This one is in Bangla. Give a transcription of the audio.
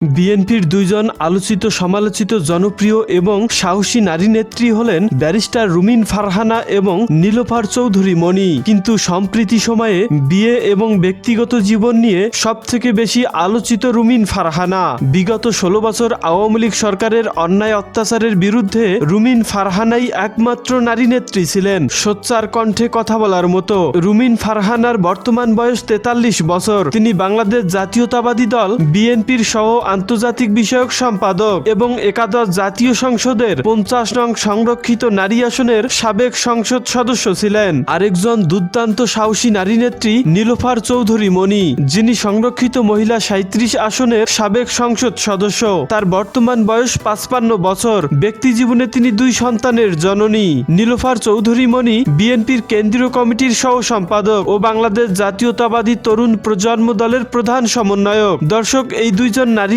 বিএনপির দুইজন আলোচিত, সমালোচিত, জনপ্রিয় এবং সাহসী নারী নেত্রী হলেন ব্যারিস্টার রুমিন ফারহানা এবং নীলোফার চৌধুরী মণি। কিন্তু সম্প্রীতি সময়ে বিয়ে এবং ব্যক্তিগত জীবন নিয়ে সবথেকে বেশি আলোচিত রুমিন ফারহানা। বিগত ষোলো বছর আওয়ামী লীগ সরকারের অন্যায় অত্যাচারের বিরুদ্ধে রুমিন ফারহানাই একমাত্র নারী নেত্রী ছিলেন। সোচ্চার কণ্ঠে কথা বলার মতো রুমিন ফারহানার বর্তমান বয়স তেতাল্লিশ বছর। তিনি বাংলাদেশ জাতীয়তাবাদী দল বিএনপির সহ আন্তর্জাতিক বিষয়ক সম্পাদক এবং একাদশ জাতীয় সংসদের পঞ্চাশ নং সংরক্ষিত নারী আসনের সাবেক সংসদ সদস্য ছিলেন। আরেকজন দুর্দান্ত সাহসী নারী নেত্রী নীলোফার চৌধুরী মণি, যিনি সংরক্ষিত মহিলা সাঁত্রিশ আসনের সাবেক সংসদ সদস্য। তার বর্তমান বয়স পাঁচপান্ন বছর। ব্যক্তি জীবনে তিনি দুই সন্তানের জননী। নীলোফার চৌধুরী মণি বিএনপির কেন্দ্রীয় কমিটির সহ সম্পাদক ও বাংলাদেশ জাতীয়তাবাদী তরুণ প্রজন্ম দলের প্রধান সমন্বয়ক। দর্শক, এই দুইজন নারী